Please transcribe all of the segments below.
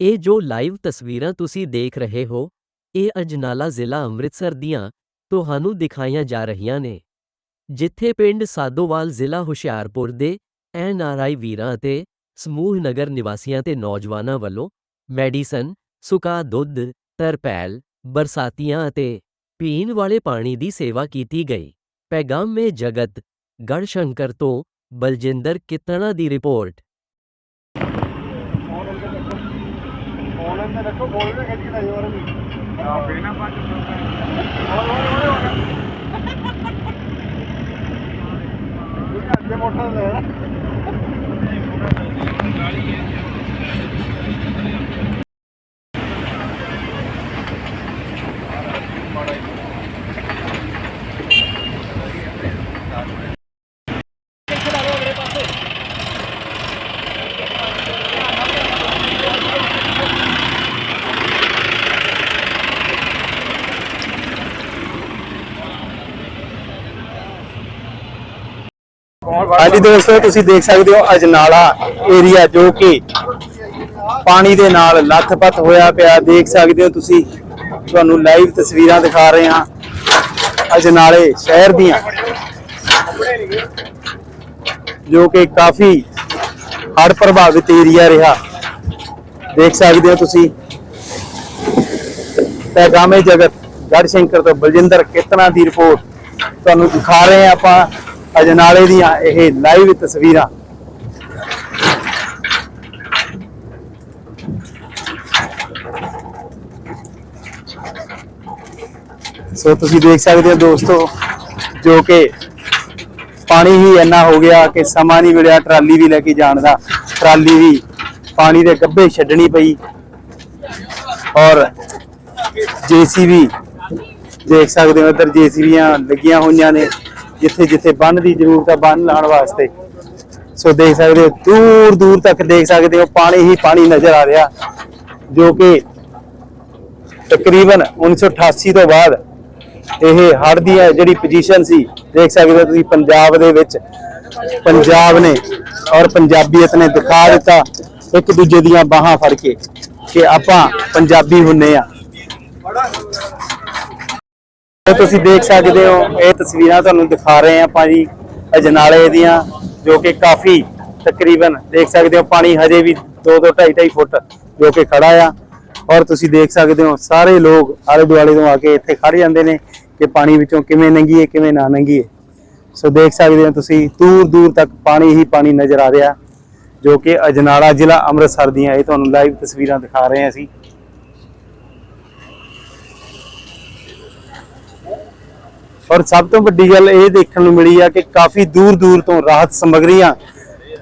ਇਹ ਜੋ ਲਾਈਵ ਤਸਵੀਰਾਂ ਤੁਸੀਂ ਦੇਖ ਰਹੇ ਹੋ, ਇਹ ਅਜਨਾਲਾ ਜ਼ਿਲ੍ਹਾ ਅੰਮ੍ਰਿਤਸਰ ਦੀਆਂ ਤੁਹਾਨੂੰ ਦਿਖਾਈਆਂ ਜਾ ਰਹੀਆਂ ਨੇ, ਜਿੱਥੇ ਪਿੰਡ ਸਾਦੋਵਾਲ ਜ਼ਿਲ੍ਹਾ ਹੁਸ਼ਿਆਰਪੁਰ ਦੇ ਐਨਆਰਆਈ ਵੀਰਾਂ ਅਤੇ ਸਮੂਹ ਨਗਰ ਨਿਵਾਸੀਆਂ ਤੇ ਨੌਜਵਾਨਾਂ ਵੱਲੋਂ ਮੈਡੀਸਨ, ਸੁਕਾ ਦੁੱਧ, ਤਰਪੈਲ, ਬਰਸਾਤੀਆਂ ਅਤੇ ਪੀਣ ਵਾਲੇ ਪਾਣੀ ਦੀ ਸੇਵਾ ਕੀਤੀ ਗਈ। ਪੈਗਾਮ ਮੇ ਜਗਤ ਗੜਸ਼ੰਕਰ ਤੋਂ ਬਲਜਿੰਦਰ ਕਿਤਣਾ ਦੀ ਰਿਪੋਰਟ। ਫੋਨ ਤੇ ਰੱਖੋ ਫੋਨ ਤੇ ਖਿੱਚ ਕੇ ਲਾਇਓ ਵਾਰ ਵੀ ਆ ਬੇਨਾ ਪਾ ਅੱਗੇ ਮੋਟਰ ਦੇ ਹਾਂਜੀ ਦੋਸਤੋ, ਤੁਸੀਂ ਦੇਖ ਸਕਦੇ ਹੋ ਅਜਨਾਲਾ ਏਰੀਆ ਜੋ ਕਿ ਪਾਣੀ ਦੇ ਨਾਲ ਲੱਥਪੱਥ ਹੋਇਆ ਪਿਆ। ਦੇਖ ਸਕਦੇ ਹੋ ਤੁਸੀਂ, ਤੁਹਾਨੂੰ ਲਾਈਵ ਤਸਵੀਰਾਂ ਦਿਖਾ ਰਹੇ ਹਾਂ ਅਜਨਾਲੇ ਸ਼ਹਿਰ ਦੀਆਂ, ਜੋ ਕਿ ਕਾਫੀ ਹੜ ਪ੍ਰਭਾਵਿਤ ਏਰੀਆ ਰਿਹਾ। ਦੇਖ ਸਕਦੇ ਹੋ ਤੁਸੀਂ, ਪੈਗਾਮੇ ਜਗਤ ਗੜ ਸ਼ੰਕਰ ਤੋਂ ਬਲਜਿੰਦਰ ਕਿਤਨਾ ਦੀ ਰਿਪੋਰਟ ਤੁਹਾਨੂੰ ਦਿਖਾ ਰਹੇ ਹਾਂ ਆਪਾਂ। ਅਜਨਾਲੇ ਦੀਆਂ ਇਹ ਲਾਈਵ ਤਸਵੀਰਾਂ। ਸੋ ਤੁਸੀਂ ਦੇਖ ਸਕਦੇ ਹੋ ਦੋਸਤੋ, ਜੋ ਕਿ ਪਾਣੀ ਹੀ ਇੰਨਾ ਹੋ ਗਿਆ ਕਿ ਸਮਾਂ ਨਹੀਂ ਮਿਲਿਆ ਟਰਾਲੀ ਵੀ ਲੈ ਕੇ ਜਾਣ ਦਾ। ਟਰਾਲੀ ਵੀ ਪਾਣੀ ਦੇ ਗੱਭੇ ਛੱਡਣੀ ਪਈ। ਔਰ ਜੀਸੀਬੀ, ਦੇਖ ਸਕਦੇ ਹੋ ਇੱਧਰ ਜੀਸੀਬੀਆਂ ਲੱਗੀਆਂ ਹੋਈਆਂ ਨੇ। ਜਿੱਥੇ ਜਿੱਥੇ ਬੰਨ ਦੀ ਜ਼ਰੂਰਤ ਆ, ਬੰਨ ਲਾਉਣ ਵਾਸਤੇ। ਸੋ ਦੇਖ ਸਕਦੇ ਹੋ, ਦੂਰ ਦੂਰ ਤੱਕ ਦੇਖ ਸਕਦੇ ਹੋ, ਪਾਣੀ ਹੀ ਪਾਣੀ ਨਜ਼ਰ ਆ ਰਿਹਾ, ਜੋ ਕਿ ਤਕਰੀਬਨ 1988 ਤੋਂ ਬਾਅਦ ਇਹ ਹੜ੍ਹ ਦੀ ਹੈ ਜਿਹੜੀ ਪੋਜੀਸ਼ਨ ਸੀ, ਦੇਖ ਸਕਦੇ ਹੋ ਤੁਸੀਂ ਪੰਜਾਬ ਦੇ ਵਿੱਚ, ਪੰਜਾਬ ਨੇ ਔਰ ਪੰਜਾਬੀਅਤ ਨੇ ਦਿਖਾ ਦਿੱਤਾ, ਇੱਕ ਦੂਜੇ ਦੀਆਂ ਬਾਹਾਂ ਫੜ ਕੇ ਕਿ ਆਪਾਂ ਪੰਜਾਬੀ ਹੁੰਨੇ ਆ। ਤੁਸੀਂ ਦੇਖ ਸਕਦੇ ਹੋ, ਇਹ ਤਸਵੀਰਾਂ ਤੁਹਾਨੂੰ ਦਿਖਾ ਰਹੇ ਹਾਂ ਆਪਾਂ ਅਜਨਾਲੇ ਦੀਆਂ, ਜੋ ਕਿ ਕਾਫੀ ਤਕਰੀਬਨ ਦੇਖ ਸਕਦੇ ਹੋ, ਪਾਣੀ ਹਜੇ ਵੀ 2 2 2.5 2.5 ਫੁੱਟ ਜੋ ਕਿ ਖੜਾ ਆ। ਔਰ ਤੁਸੀਂ ਦੇਖ ਸਕਦੇ ਹੋ, ਸਾਰੇ ਲੋਕ ਆਲੇ ਦੁਆਲੇ ਤੋਂ ਆ ਕੇ ਇੱਥੇ ਖੜ ਜਾਂਦੇ ਨੇ ਕਿ ਪਾਣੀ ਵਿੱਚੋਂ ਕਿਵੇਂ ਲੰਘੀਏ ਕਿਵੇਂ ਨਾ ਲੰਘੀਏ ਸੋ ਦੇਖ ਸਕਦੇ ਹੋ ਤੁਸੀਂ, ਦੂਰ ਦੂਰ ਤੱਕ ਪਾਣੀ ਹੀ ਪਾਣੀ ਨਜ਼ਰ ਆ ਰਿਹਾ, ਜੋ ਕਿ ਅਜਨਾਲਾ ਜ਼ਿਲ੍ਹਾ ਅੰਮ੍ਰਿਤਸਰ ਦੀਆਂ ਇਹ ਤੁਹਾਨੂੰ ਲਾਈਵ ਤਸਵੀਰਾਂ ਦਿਖਾ ਰਹੇ ਹਾਂ ਅਸੀਂ। ਔਰ ਸਭ ਤੋਂ ਵੱਡੀ ਗੱਲ ਇਹ ਦੇਖਣ ਨੂੰ ਮਿਲੀ ਆ ਕਿ ਕਾਫੀ ਦੂਰ ਦੂਰ ਤੋਂ ਰਾਹਤ ਸਮਗਰੀਆਂ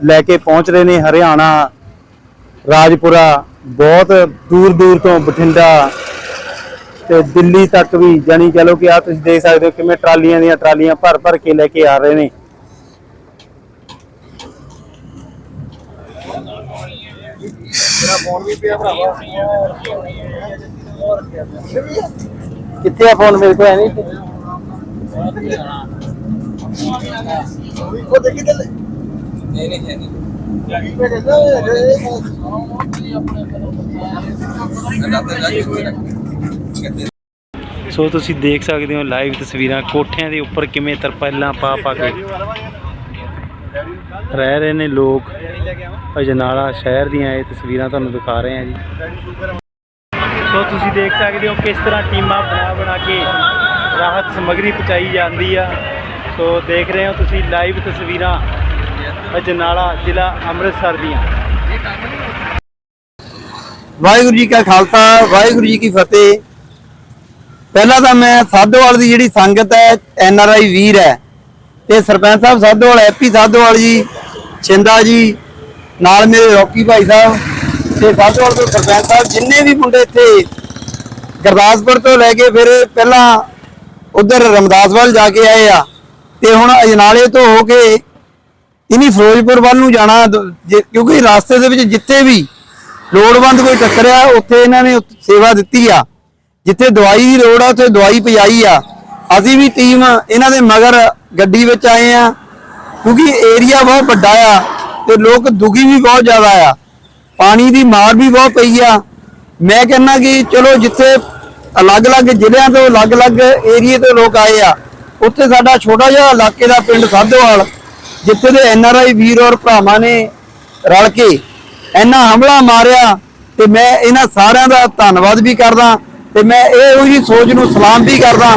ਲੈ ਕੇ ਪਹੁੰਚ ਰਹੇ ਨੇ ਹਰਿਆਣਾ, ਰਾਜਪੁਰਾ, ਬਹੁਤ ਦੂਰ ਦੂਰ ਤੋਂ ਬਠਿੰਡਾ ਤੇ ਦਿੱਲੀ ਤੱਕ ਵੀ ਜਾਨੀ ਕਹ ਲਓ ਕਿ ਆ ਤੁਸੀਂ ਦੇਖ ਸਕਦੇ ਹੋ ਕਿਵੇਂ ਟਰਾਲੀਆਂ ਦੀਆਂ ਟਰਾਲੀਆਂ ਭਰ ਭਰ ਕੇ ਲੈ ਕੇ ਆ ਰਹੇ ਨੇ। ਮੇਰਾ ਫੋਨ ਵੀ ਪਿਆ ਭਰਾਵਾ ਕਿੱਥੇ ਆ ਫੋਨ ਮੇਰੇ ਕੋਲ? ਹੈ ਨਹੀਂ ਉਹ ਦੇਖੀ ਤੇ ਨਹੀਂ ਨਹੀਂ ਹੈ ਨਹੀਂ ਮੈਂ ਕਹਿੰਦਾ ਸੋ ਤੁਸੀਂ ਦੇਖ ਸਕਦੇ ਹੋ ਲਾਈਵ ਤਸਵੀਰਾਂ ਕੋਠਿਆਂ ਦੇ ਉੱਪਰ ਕਿਵੇਂ ਤਰਪਾਲਾਂ ਪਾ ਪਾ ਕੇ ਰਹਿ ਰਹੇ ਨੇ ਲੋਕ। ਅਜਨਾਲਾ ਸ਼ਹਿਰ ਦੀਆਂ ਇਹ ਤਸਵੀਰਾਂ ਤੁਹਾਨੂੰ ਦਿਖਾ ਰਹੇ ਹਾਂ ਜੀ। ਸੋ ਤੁਸੀਂ ਦੇਖ ਸਕਦੇ ਹੋ ਕਿਸ ਤਰ੍ਹਾਂ ਟੀਮਾਂ ਬਣਾ ਬਣਾ ਕੇ ਰਾਹਤ ਸਮਗਰੀ ਪਹੁੰਚਾਈ ਜਾਂਦੀ ਆ। ਸੋ ਦੇਖ ਰਹੇ ਹੋ ਤੁਸੀਂ ਲਾਈਵ ਤਸਵੀਰਾਂ ਅਜਨਾਲਾ ਜ਼ਿਲ੍ਹਾ ਅੰਮ੍ਰਿਤਸਰ ਦੀਆਂ। ਵਾਹਿਗੁਰੂ ਜੀ ਕਾ ਖਾਲਸਾ, ਵਾਹਿਗੁਰੂ ਜੀ ਕੀ ਫਤਿਹ। ਪਹਿਲਾਂ ਤਾਂ ਮੈਂ ਸਾਧੋਵਾਲ ਦੀ ਜਿਹੜੀ ਸੰਗਤ ਹੈ, ਐਨ ਆਰ ਆਈ ਵੀਰ ਹੈ, ਤੇ ਸਰਪੰਚ ਸਾਹਿਬ ਸਾਧੋਵਾਲ ਐਪੀ ਸਾਧੋਵਾਲ ਜੀ ਛਿੰਦਾ ਜੀ, ਨਾਲ ਮੇਰੇ ਰੌਕੀ ਭਾਈ ਸਾਹਿਬ, ਤੇ ਸਾਧੋਵਾਲ ਤੋਂ ਸਰਪੰਚ ਸਾਹਿਬ, ਜਿੰਨੇ ਵੀ ਮੁੰਡੇ ਇੱਥੇ ਗੁਰਦਾਸਪੁਰ ਤੋਂ ਲੈ ਕੇ ਫਿਰ ਪਹਿਲਾਂ ਉਧਰ ਰਮਦਾਸਵਾਲ ਜਾ ਕੇ ਆਏ ਆ। ਤੇ ਹੁਣ ਅਜਨਾਲੇ ਤੋਂ ਹੋ ਕੇ ਇਨੀ ਫਿਰੋਜ਼ਪੁਰ ਵੱਲ ਨੂੰ ਜਾਣਾ ਕਿਉਂਕਿ ਰਾਸਤੇ ਦੇ ਵਿੱਚ ਜਿੱਥੇ ਵੀ ਲੋੜਵੰਦ ਕੋਈ ਟੱਕਰਿਆ ਉੱਥੇ ਇਹਨਾਂ ਨੇ ਸੇਵਾ ਦਿੱਤੀ ਆ। ਜਿੱਥੇ ਦਵਾਈ ਦੀ ਲੋੜ ਆ, ਉੱਥੇ ਦਵਾਈ ਪਜਾਈ ਆ। ਅਸੀਂ ਵੀ ਟੀਮ ਇਹਨਾਂ ਦੇ ਮਗਰ ਗੱਡੀ ਵਿੱਚ ਆਏ ਆ, ਕਿਉਂਕਿ ਏਰੀਆ ਬਹੁਤ ਵੱਡਾ ਆ ਤੇ ਲੋਕ ਦੁਖੀ ਵੀ ਬਹੁਤ ਜ਼ਿਆਦਾ ਆ। ਪਾਣੀ ਦੀ ਮਾਰ ਵੀ ਬਹੁਤ ਪਈ ਆ। ਮੈਂ ਕਹਿੰਦਾ ਕਿ ਚਲੋ ਜਿੱਥੇ ਅਲੱਗ-ਅਲੱਗ ਜ਼ਿਲ੍ਹਿਆਂ ਤੋਂ, ਅਲੱਗ-ਅਲੱਗ ਏਰੀਏ ਤੋਂ ਲੋਕ ਆਏ ਆ। ਉੱਥੇ ਸਾਡਾ ਛੋਟਾ ਜਿਹਾ ਇਲਾਕੇ ਦਾ ਪਿੰਡ ਸਾਧੋਵਾਲ, ਜਿੱਥੇ ਦੇ ਐਨ ਆਰ ਆਈ ਵੀਰ ਔਰ ਭਰਾਵਾਂ ਨੇ ਰਲ ਕੇ ਇੰਨਾ ਹਮਲਾ ਮਾਰਿਆ ਤੇ ਮੈਂ ਇਹਨਾਂ ਸਾਰਿਆਂ ਦਾ ਧੰਨਵਾਦ ਵੀ ਕਰਦਾ ਤੇ ਮੈਂ ਇਹ ਉਹੀ ਸੋਚ ਨੂੰ ਸਲਾਮ ਵੀ ਕਰਦਾ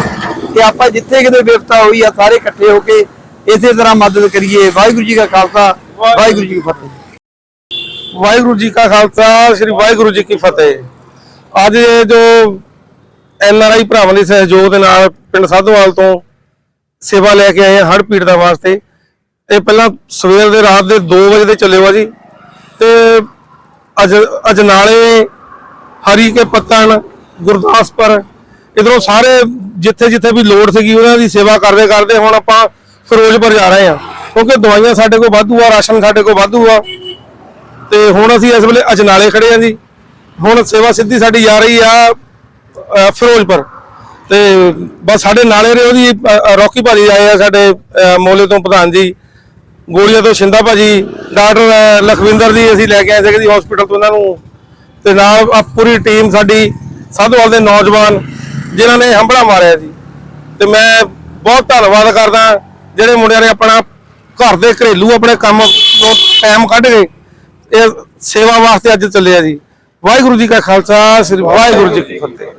ਕਿ ਆਪਾਂ ਜਿੱਥੇ ਕਿਤੇ ਵਿਪਤਾ ਹੋਈ ਆ, ਸਾਰੇ ਇਕੱਠੇ ਹੋ ਕੇ ਇਸੇ ਤਰ੍ਹਾਂ ਮਦਦ ਕਰੀਏ। ਵਾਹਿਗੁਰੂ ਜੀ ਕਾ ਖਾਲਸਾ, ਵਾਹਿਗੁਰੂ ਜੀ ਕੀ ਫਤਿਹ। ਵਾਹਿਗੁਰੂ ਜੀ ਕਾ ਖਾਲਸਾ, ਸ੍ਰੀ ਵਾਹਿਗੁਰੂ ਜੀ ਕੀ ਫਤਿਹ। ਅੱਜ ਜੋ ਐਨ ਆਰ ਆਈ ਭਰਾਵਾਂ ਦੇ ਸਹਿਯੋਗ ਦੇ ਨਾਲ ਪਿੰਡ ਸਾਧੋਵਾਲ ਤੋਂ ਸੇਵਾ ਲੈ ਕੇ ਆਏ ਹੜ ਪੀੜਤਾਂ ਵਾਸਤੇ। ਇਹ ਪਹਿਲਾਂ ਸਵੇਰ ਦੇ ਰਾਤ ਦੇ 2 ਵਜੇ ਦੇ ਚੱਲੇ ਹੋ ਜੀ। ਤੇ ਅਜ, ਅਜਨਾਲੇ ਹਰੀ ਕੇ ਪੱਤਣ, ਗੁਰਦਾਸਪੁਰ, ਇਧਰੋਂ ਸਾਰੇ ਜਿੱਥੇ ਜਿੱਥੇ ਵੀ ਲੋੜ ਸੀਗੀ ਉਹਨਾਂ ਦੀ ਸੇਵਾ ਕਰਦੇ ਕਰਦੇ ਹੁਣ ਆਪਾਂ ਫਿਰੋਜ਼ਪੁਰ ਜਾ ਰਹੇ ਹਾਂ। ਕਿਉਂਕਿ ਦਵਾਈਆਂ ਸਾਡੇ ਕੋਲ ਵਾਧੂ ਆ, ਰਾਸ਼ਨ ਸਾਡੇ ਕੋਲ ਵਾਧੂ ਆ। ਤੇ ਹੁਣ ਅਸੀਂ ਇਸ ਵੇਲੇ ਅਜਨਾਲੇ ਖੜੇ ਆਂ ਜੀ। ਹੁਣ ਸੇਵਾ ਸਿੱਧੀ ਸਾਡੀ ਜਾ ਰਹੀ ਆ ਫਿਰੋਜ਼ਪੁਰ। ਤੇ ਬਸ ਸਾਡੇ ਨਾਲੇ ਰਹੇ ਉਹਦੀ ਅ, ਅ, ਰੌਕੀ ਭਾਜੀ ਆਏ ਆ ਸਾਡੇ ਮੋਲੇ ਤੋਂ ਪ੍ਰਧਾਨ ਜੀ। ਗੋਲੀਆਂ ਤੋਂ ਸ਼ਿੰਦਾ ਭਾਜੀ ਡਾਕਟਰ ਲਖਵਿੰਦਰ ਜੀ ਅਸੀਂ ਲੈ ਕੇ ਆਏ ਸੀਗੇ ਜੀ ਹਸਪੀਟਲ ਤੋਂ ਉਹਨਾਂ ਨੂੰ। ਤੇ ਨਾਲ ਪੂਰੀ ਟੀਮ ਸਾਡੀ ਸਾਧੂਵਾਲ ਦੇ ਨੌਜਵਾਨ ਜਿਨ੍ਹਾਂ ਨੇ ਹੰਬੜਾ ਮਾਰਿਆ ਸੀ ਤੇ ਮੈਂ ਬਹੁਤ ਧੰਨਵਾਦ ਕਰਦਾ ਜਿਹੜੇ ਮੁੰਡਿਆਂ ਨੇ ਆਪਣਾ ਘਰ ਦੇ ਘਰੇਲੂ ਆਪਣੇ ਕੰਮ ਤੋਂ ਟਾਈਮ ਕੱਢ ਕੇ ਇਹ ਸੇਵਾ ਵਾਸਤੇ ਅੱਜ ਚੱਲੇ ਆ ਜੀ। ਵਾਹਿਗੁਰੂ ਜੀ ਕਾ ਖਾਲਸਾ ਸ੍ਰੀ ਵਾਹਿਗੁਰੂ ਜੀ ਕੀ ਫਤਿਹ।